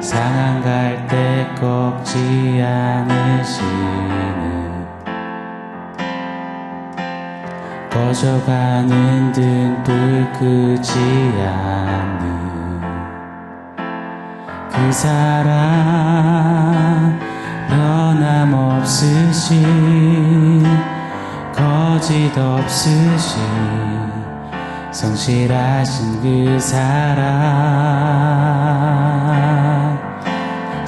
상한 갈때 꺾지 않으시는 꺼져가는 등불 끄지 않는 그 사랑 변함없으신 거짓 없으신 성실하신 그 사랑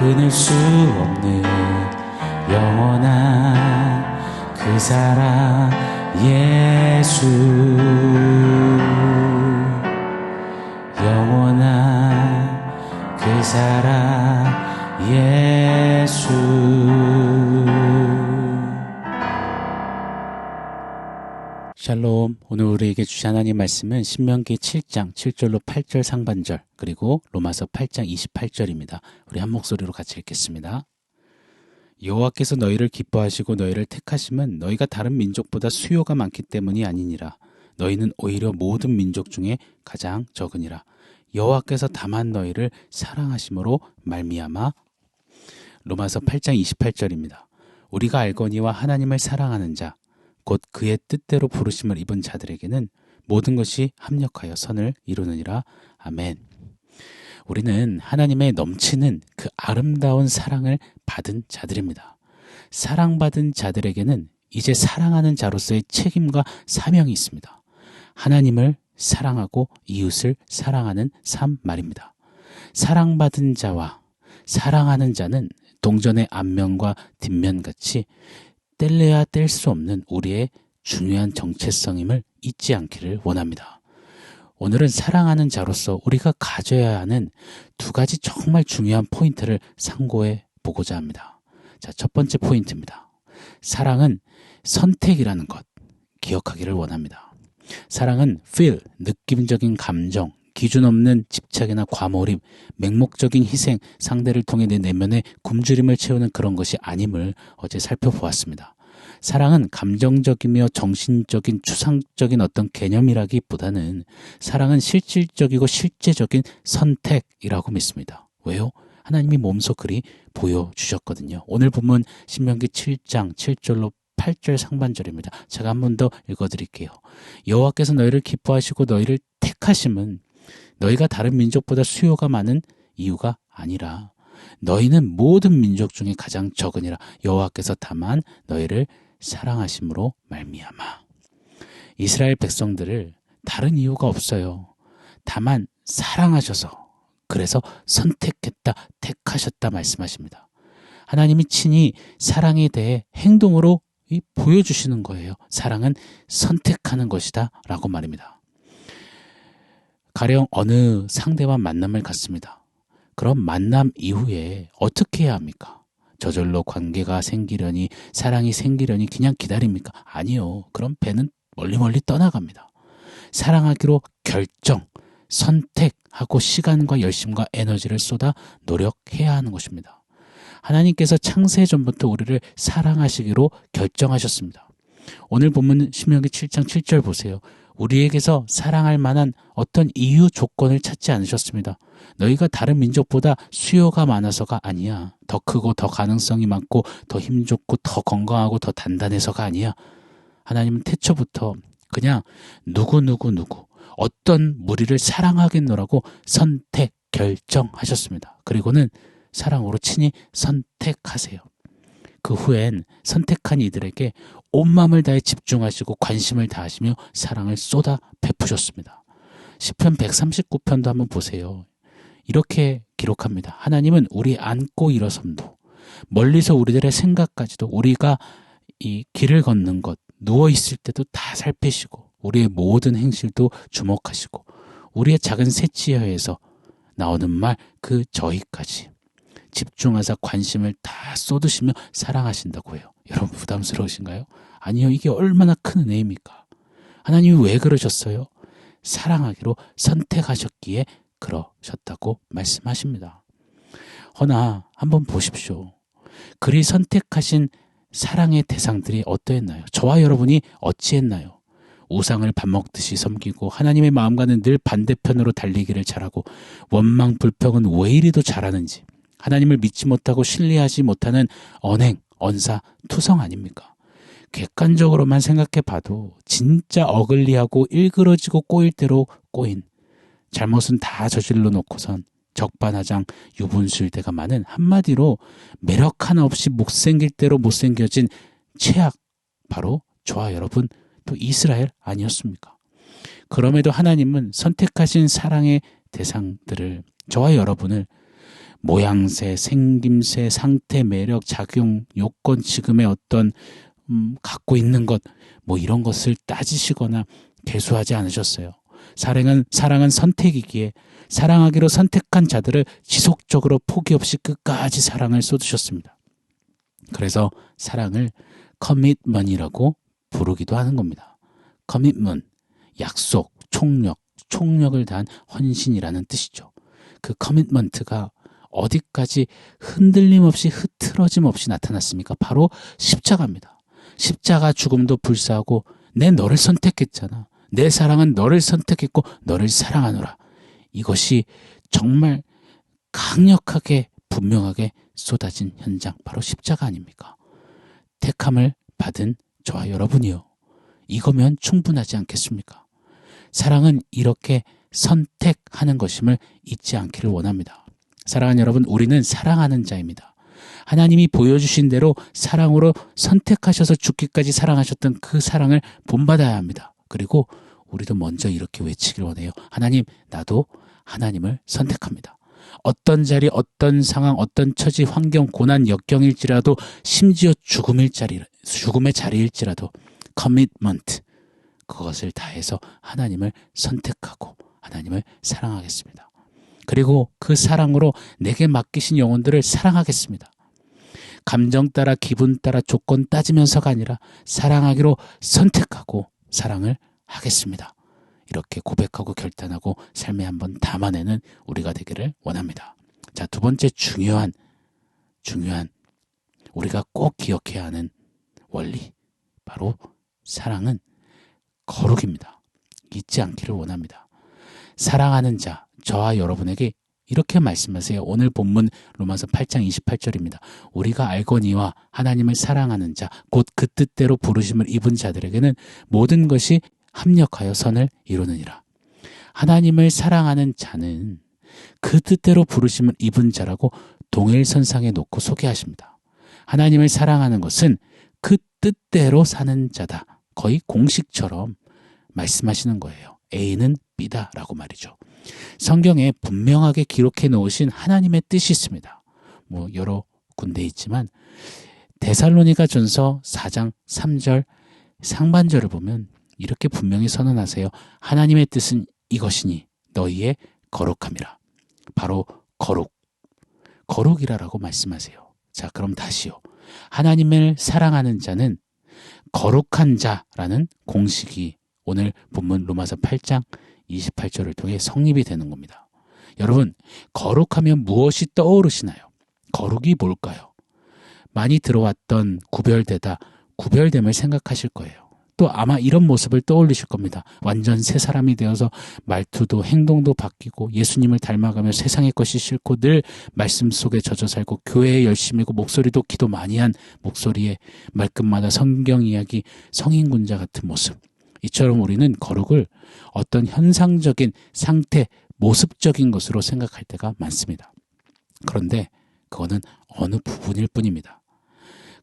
끊을 수 없는 영원한 그 사랑 예수. 영원한 그 사랑 예수 샬롬 오늘 우리에게 주신 하나님 말씀은 신명기 7장 7절로 8절 상반절 그리고 로마서 8장 28절입니다. 우리 한 목소리로 같이 읽겠습니다. 여호와께서 너희를 기뻐하시고 너희를 택하심은 너희가 다른 민족보다 수요가 많기 때문이 아니니라. 너희는 오히려 모든 민족 중에 가장 적으니라. 여호와께서 다만 너희를 사랑하심으로 말미암아 로마서 8장 28절입니다. 우리가 알거니와 하나님을 사랑하는 자, 곧 그의 뜻대로 부르심을 입은 자들에게는 모든 것이 합력하여 선을 이루느니라. 아멘. 우리는 하나님의 넘치는 그 아름다운 사랑을 받은 자들입니다. 사랑받은 자들에게는 이제 사랑하는 자로서의 책임과 사명이 있습니다. 하나님을 사랑하고 이웃을 사랑하는 삶 말입니다. 사랑받은 자와 사랑하는 자는 동전의 앞면과 뒷면 같이 뗄래야 뗄 수 없는 우리의 중요한 정체성임을 잊지 않기를 원합니다. 오늘은 사랑하는 자로서 우리가 가져야 하는 두 가지 정말 중요한 포인트를 상고해 보고자 합니다. 자, 첫 번째 포인트입니다. 사랑은 선택이라는 것 기억하기를 원합니다. 사랑은 feel, 느낌적인 감정, 기준 없는 집착이나 과몰입, 맹목적인 희생, 상대를 통해 내 내면의 굶주림을 채우는 그런 것이 아님을 어제 살펴보았습니다. 사랑은 감정적이며 정신적인 추상적인 어떤 개념이라기보다는 사랑은 실질적이고 실제적인 선택이라고 믿습니다. 왜요? 하나님이 몸소 그리 보여주셨거든요. 오늘 본문 신명기 7장 7절로 8절 상반절입니다. 제가 한 번 더 읽어드릴게요. 여호와께서 너희를 기뻐하시고 너희를 택하심은 너희가 다른 민족보다 수요가 많은 이유가 아니라 너희는 모든 민족 중에 가장 적으니라 여호와께서 다만 너희를 사랑하심으로 말미암아 이스라엘 백성들을 다른 이유가 없어요. 다만 사랑하셔서 그래서 선택했다, 택하셨다 말씀하십니다. 하나님이 친히 사랑에 대해 행동으로 보여주시는 거예요. 사랑은 선택하는 것이다 라고 말입니다. 가령 어느 상대와 만남을 갖습니다. 그럼 만남 이후에 어떻게 해야 합니까? 저절로 관계가 생기려니 사랑이 생기려니 그냥 기다립니까? 아니요. 그럼 배는 멀리 멀리 떠나갑니다. 사랑하기로 결정, 선택하고 시간과 열심과 에너지를 쏟아 노력해야 하는 것입니다. 하나님께서 창세 전부터 우리를 사랑하시기로 결정하셨습니다. 오늘 본문 신명기 7장 7절 보세요. 우리에게서 사랑할 만한 어떤 이유 조건을 찾지 않으셨습니다. 너희가 다른 민족보다 수요가 많아서가 아니야. 더 크고 더 가능성이 많고 더 힘좋고 더 건강하고 더 단단해서가 아니야. 하나님은 태초부터 그냥 누구 누구 누구 어떤 무리를 사랑하겠노라고 결정하셨습니다. 그리고는 사랑으로 친히 선택하세요. 그 후엔 선택한 이들에게 온 마음을 다해 집중하시고 관심을 다하시며 사랑을 쏟아 베푸셨습니다. 시편 139편도 한번 보세요. 이렇게 기록합니다. 하나님은 우리 안고 일어섬도 멀리서 우리들의 생각까지도 우리가 이 길을 걷는 것, 누워 있을 때도 다 살피시고 우리의 모든 행실도 주목하시고 우리의 작은 새치혀에서 나오는 말 그 저희까지 집중하사 관심을 다 쏟으시며 사랑하신다고 해요. 여러분 부담스러우신가요? 아니요. 이게 얼마나 큰 은혜입니까? 하나님이 왜 그러셨어요? 사랑하기로 선택하셨기에 그러셨다고 말씀하십니다. 허나 한번 보십시오. 그리 선택하신 사랑의 대상들이 어떠했나요? 저와 여러분이 어찌했나요? 우상을 밥 먹듯이 섬기고 하나님의 마음과는 늘 반대편으로 달리기를 잘하고 원망 불평은 왜 이리도 잘하는지 하나님을 믿지 못하고 신뢰하지 못하는 언행, 언사, 투성 아닙니까? 객관적으로만 생각해 봐도 진짜 어글리하고 일그러지고 꼬일 대로 꼬인 잘못은 다 저질러 놓고선 적반하장 유분수일 때가 많은 한마디로 매력 하나 없이 못생길 대로 못생겨진 최악 바로 저와 여러분 또 이스라엘 아니었습니까? 그럼에도 하나님은 선택하신 사랑의 대상들을 저와 여러분을 모양새, 생김새, 상태, 매력, 작용, 요건, 지금의 어떤 음, 갖고 있는 것, 뭐 이런 것을 따지시거나 개수하지 않으셨어요. 사랑은 사랑은 선택이기에 사랑하기로 선택한 자들을 지속적으로 포기 없이 끝까지 사랑을 쏟으셨습니다. 그래서 사랑을 커밋먼이라고 부르기도 하는 겁니다. 커밋먼, 약속, 총력, 총력을 다한 헌신이라는 뜻이죠. 그 커밋먼트가 어디까지 흔들림 없이 흐트러짐 없이 나타났습니까? 바로 십자가입니다. 십자가 죽음도 불사하고 내 너를 선택했잖아. 내 사랑은 너를 선택했고 너를 사랑하노라. 이것이 정말 강력하게 분명하게 쏟아진 현장 바로 십자가 아닙니까? 택함을 받은 저와 여러분이요. 이거면 충분하지 않겠습니까? 사랑은 이렇게 선택하는 것임을 잊지 않기를 원합니다. 사랑하는 여러분, 우리는 사랑하는 자입니다. 하나님이 보여주신 대로 사랑으로 선택하셔서 죽기까지 사랑하셨던 그 사랑을 본받아야 합니다. 그리고 우리도 먼저 이렇게 외치길 원해요. 하나님, 나도 하나님을 선택합니다. 어떤 자리, 어떤 상황, 어떤 처지, 환경, 고난, 역경일지라도 심지어 죽음일 자리, 죽음의 자리일지라도 커밋먼트 그것을 다해서 하나님을 선택하고 하나님을 사랑하겠습니다. 그리고 그 사랑으로 내게 맡기신 영혼들을 사랑하겠습니다. 감정 따라 기분 따라 조건 따지면서가 아니라 사랑하기로 선택하고 사랑을 하겠습니다. 이렇게 고백하고 결단하고 삶에 한번 담아내는 우리가 되기를 원합니다. 자, 두 번째 중요한, 중요한, 우리가 꼭 기억해야 하는 원리. 바로 사랑은 거룩입니다. 잊지 않기를 원합니다. 사랑하는 자, 저와 여러분에게 이렇게 말씀하세요. 오늘 본문 로마서 8장 28절입니다. 우리가 알거니와 하나님을 사랑하는 자, 곧 그 뜻대로 부르심을 입은 자들에게는 모든 것이 합력하여 선을 이루느니라. 하나님을 사랑하는 자는 그 뜻대로 부르심을 입은 자라고 동일선상에 놓고 소개하십니다. 하나님을 사랑하는 것은 그 뜻대로 사는 자다. 거의 공식처럼 말씀하시는 거예요. A는 B다라고 말이죠. 성경에 분명하게 기록해 놓으신 하나님의 뜻이 있습니다. 뭐 여러 군데 있지만 데살로니가 전서 4장 3절 상반절을 보면 이렇게 분명히 선언하세요. 하나님의 뜻은 이것이니 너희의 거룩함이라. 바로 거룩. 거룩이라라고 말씀하세요. 자, 그럼 다시요. 하나님을 사랑하는 자는 거룩한 자라는 공식이 오늘 본문 로마서 8장 28절을 통해 성립이 되는 겁니다. 여러분, 거룩하면 무엇이 떠오르시나요? 거룩이 뭘까요? 많이 들어왔던 구별되다, 구별됨을 생각하실 거예요. 또 아마 이런 모습을 떠올리실 겁니다. 완전 새 사람이 되어서 말투도 행동도 바뀌고 예수님을 닮아가며 세상의 것이 싫고 늘 말씀 속에 젖어 살고 교회에 열심이고 목소리도 기도 많이 한 목소리에 말끝마다 성경 이야기 성인군자 같은 모습. 이처럼 우리는 거룩을 어떤 현상적인 상태, 모습적인 것으로 생각할 때가 많습니다. 그런데 그거는 어느 부분일 뿐입니다.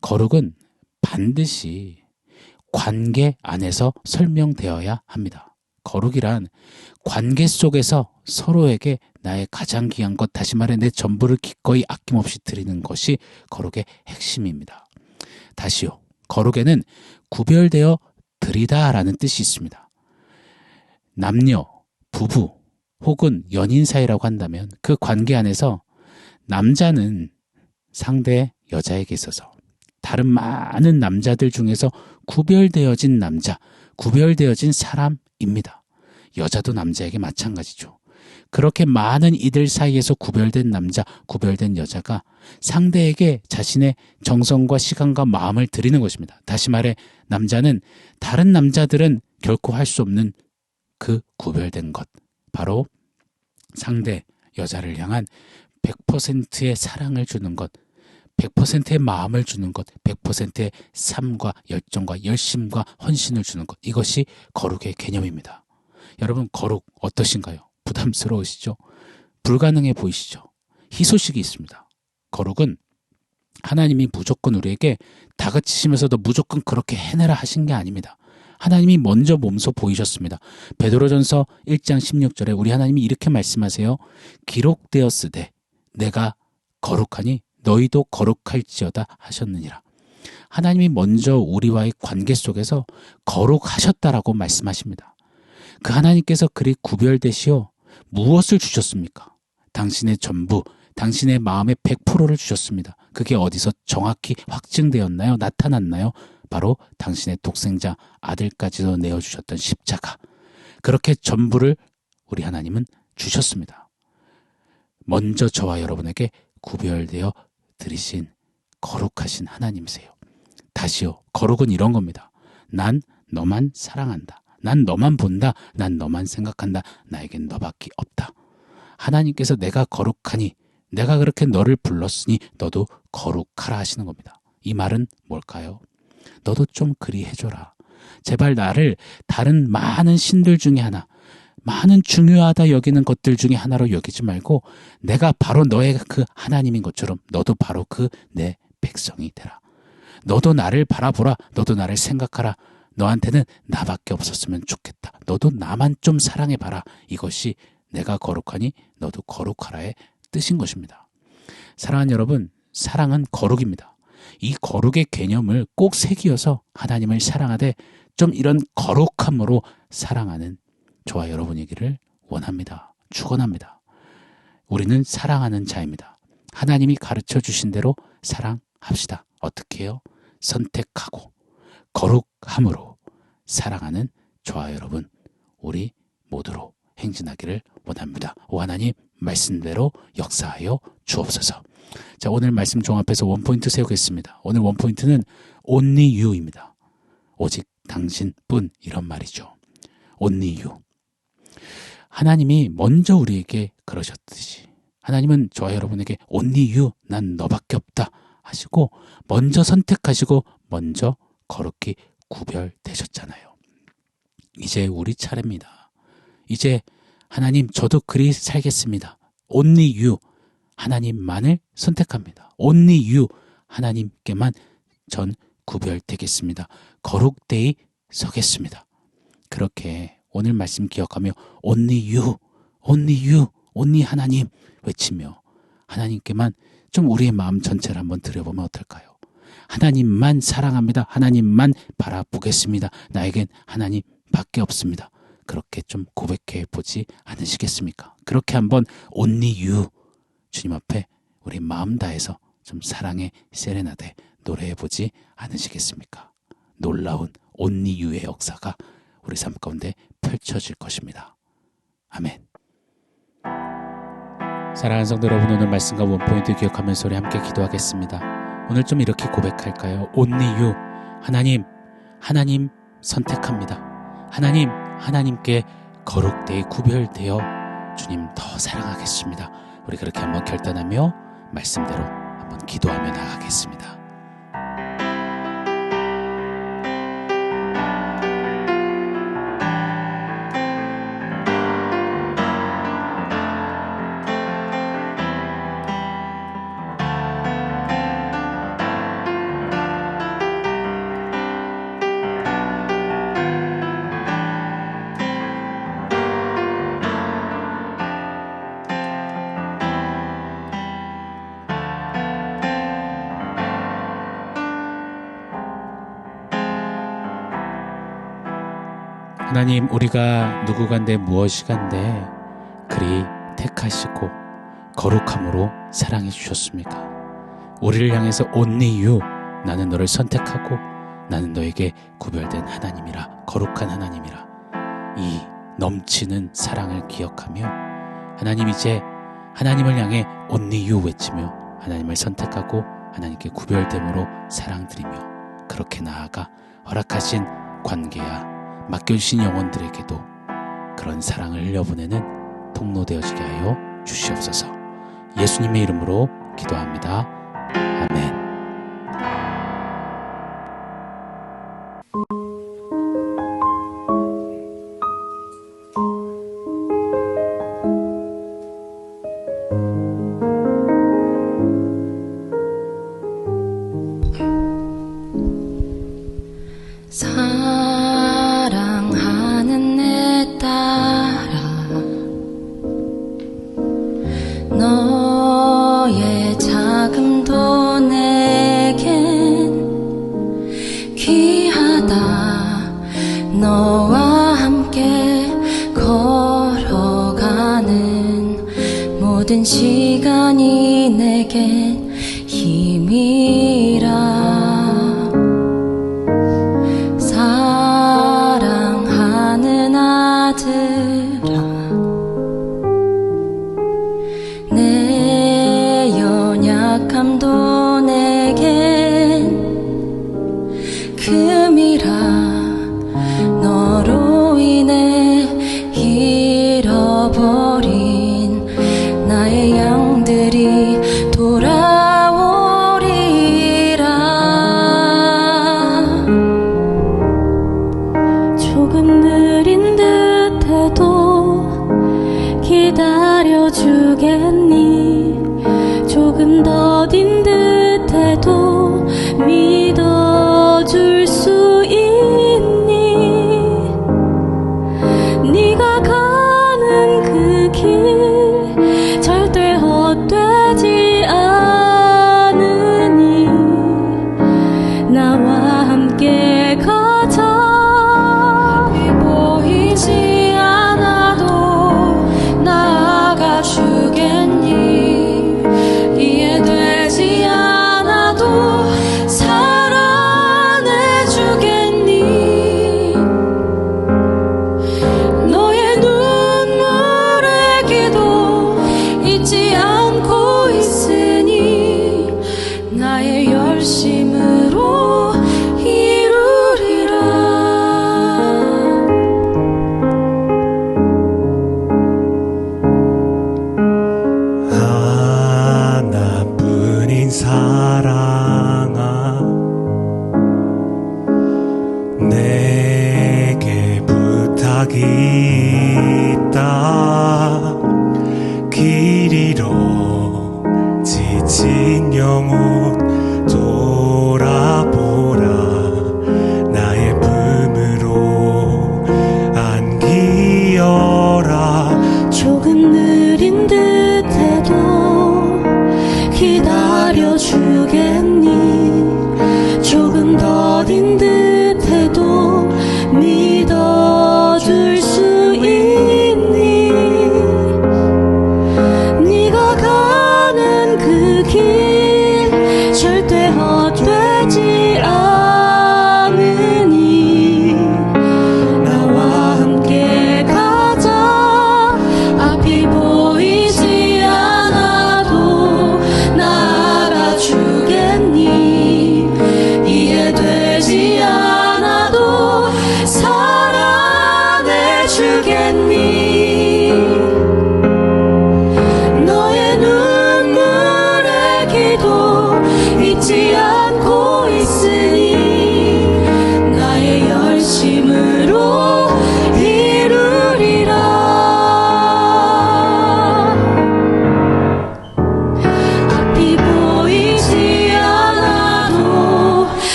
거룩은 반드시 관계 안에서 설명되어야 합니다. 거룩이란 관계 속에서 서로에게 나의 가장 귀한 것, 다시 말해 내 전부를 기꺼이 아낌없이 드리는 것이 거룩의 핵심입니다. 다시요. 거룩에는 구별되어 드리다라는 뜻이 있습니다. 남녀, 부부, 혹은 연인 사이라고 한다면 그 관계 안에서 남자는 상대 여자에게 있어서 다른 많은 남자들 중에서 구별되어진 남자, 구별되어진 사람입니다. 여자도 남자에게 마찬가지죠. 그렇게 많은 이들 사이에서 구별된 남자, 구별된 여자가 상대에게 자신의 정성과 시간과 마음을 드리는 것입니다. 다시 말해, 남자는 다른 남자들은 결코 할 수 없는 그 구별된 것. 바로 상대 여자를 향한 100%의 사랑을 주는 것, 100%의 마음을 주는 것, 100%의 삶과 열정과 열심과 헌신을 주는 것. 이것이 거룩의 개념입니다. 여러분, 거룩 어떠신가요? 부담스러우시죠? 불가능해 보이시죠? 희소식이 있습니다. 거룩은 하나님이 무조건 우리에게 다그치시면서도 무조건 그렇게 해내라 하신 게 아닙니다. 하나님이 먼저 몸소 보이셨습니다. 베드로전서 1장 16절에 우리 하나님이 이렇게 말씀하세요. 기록되었으되 내가 거룩하니 너희도 거룩할지어다 하셨느니라. 하나님이 먼저 우리와의 관계 속에서 거룩하셨다라고 말씀하십니다. 그 하나님께서 그리 구별되시어 무엇을 주셨습니까? 당신의 전부, 당신의 마음의 100%를 주셨습니다. 그게 어디서 정확히 확증되었나요? 나타났나요? 바로 당신의 독생자 아들까지도 내어주셨던 십자가. 그렇게 전부를 우리 하나님은 주셨습니다. 먼저 저와 여러분에게 구별되어 들이신 거룩하신 하나님이세요. 다시요. 거룩은 이런 겁니다. 난 너만 사랑한다. 난 너만 본다. 난 너만 생각한다. 나에겐 너밖에 없다. 하나님께서 내가 거룩하니 내가 그렇게 너를 불렀으니 너도 거룩하라 하시는 겁니다. 이 말은 뭘까요? 너도 좀 그리 해줘라. 제발 나를 다른 많은 신들 중에 하나, 많은 중요하다 여기는 것들 중에 하나로 여기지 말고 내가 바로 너의 그 하나님인 것처럼 너도 바로 그 내 백성이 되라. 너도 나를 바라보라. 너도 나를 생각하라. 너한테는 나밖에 없었으면 좋겠다. 너도 나만 좀 사랑해봐라. 이것이 내가 거룩하니 너도 거룩하라의 뜻인 것입니다. 사랑하는 여러분, 사랑은 거룩입니다. 이 거룩의 개념을 꼭 새기어서 하나님을 사랑하되 좀 이런 거룩함으로 사랑하는 저와 여러분이기를 원합니다. 축원합니다. 우리는 사랑하는 자입니다. 하나님이 가르쳐 주신 대로 사랑합시다. 어떻게 해요? 선택하고 거룩함으로 사랑하는 저와 여러분 우리 모두로 행진하기를 원합니다. 오 하나님 말씀대로 역사하여 주옵소서. 자, 오늘 말씀 종합해서 원포인트 세우겠습니다. 오늘 원포인트는 only you입니다. 오직 당신뿐 이런 말이죠. only you. 하나님이 먼저 우리에게 그러셨듯이 하나님은 저와 여러분에게 only you 난 너밖에 없다 하시고 먼저 선택하시고 먼저 거룩히 구별되셨잖아요. 이제 우리 차례입니다. 이제 하나님 저도 그리 살겠습니다. only you 하나님만을 선택합니다. only you 하나님께만 전 구별되겠습니다. 거룩되이 서겠습니다. 그렇게 오늘 말씀 기억하며 only you, only you, only 하나님 외치며 하나님께만 좀 우리의 마음 전체를 한번 들여보면 어떨까요? 하나님만 사랑합니다. 하나님만 바라보겠습니다. 나에겐 하나님밖에 없습니다. 그렇게 좀 고백해 보지 않으시겠습니까? 그렇게 한번 only you 주님 앞에 우리 마음 다해서 좀 사랑의 세레나데 노래해 보지 않으시겠습니까? 놀라운 only you의 역사가 우리 삶 가운데 펼쳐질 것입니다. 아멘. 사랑하는 성도 여러분 오늘 말씀과 원포인트 기억하면서 우리 함께 기도하겠습니다. 오늘 좀 이렇게 고백할까요? only you 하나님 하나님 선택합니다. 하나님 하나님께 거룩되이 구별되어 주님 더 사랑하겠습니다. 우리 그렇게 한번 결단하며 말씀대로 한번 기도하며 나가겠습니다. 하나님 우리가 누구간데 무엇이간데 그리 택하시고 거룩함으로 사랑해 주셨습니까? 우리를 향해서 only you 나는 너를 선택하고 나는 너에게 구별된 하나님이라 거룩한 하나님이라 이 넘치는 사랑을 기억하며 하나님 이제 하나님을 향해 only you 외치며 하나님을 선택하고 하나님께 구별됨으로 사랑 드리며 그렇게 나아가 허락하신 관계야 맡겨주신 영혼들에게도 그런 사랑을 흘려보내는 통로 되어지게 하여 주시옵소서 예수님의 이름으로 기도합니다. 아멘. 아 믿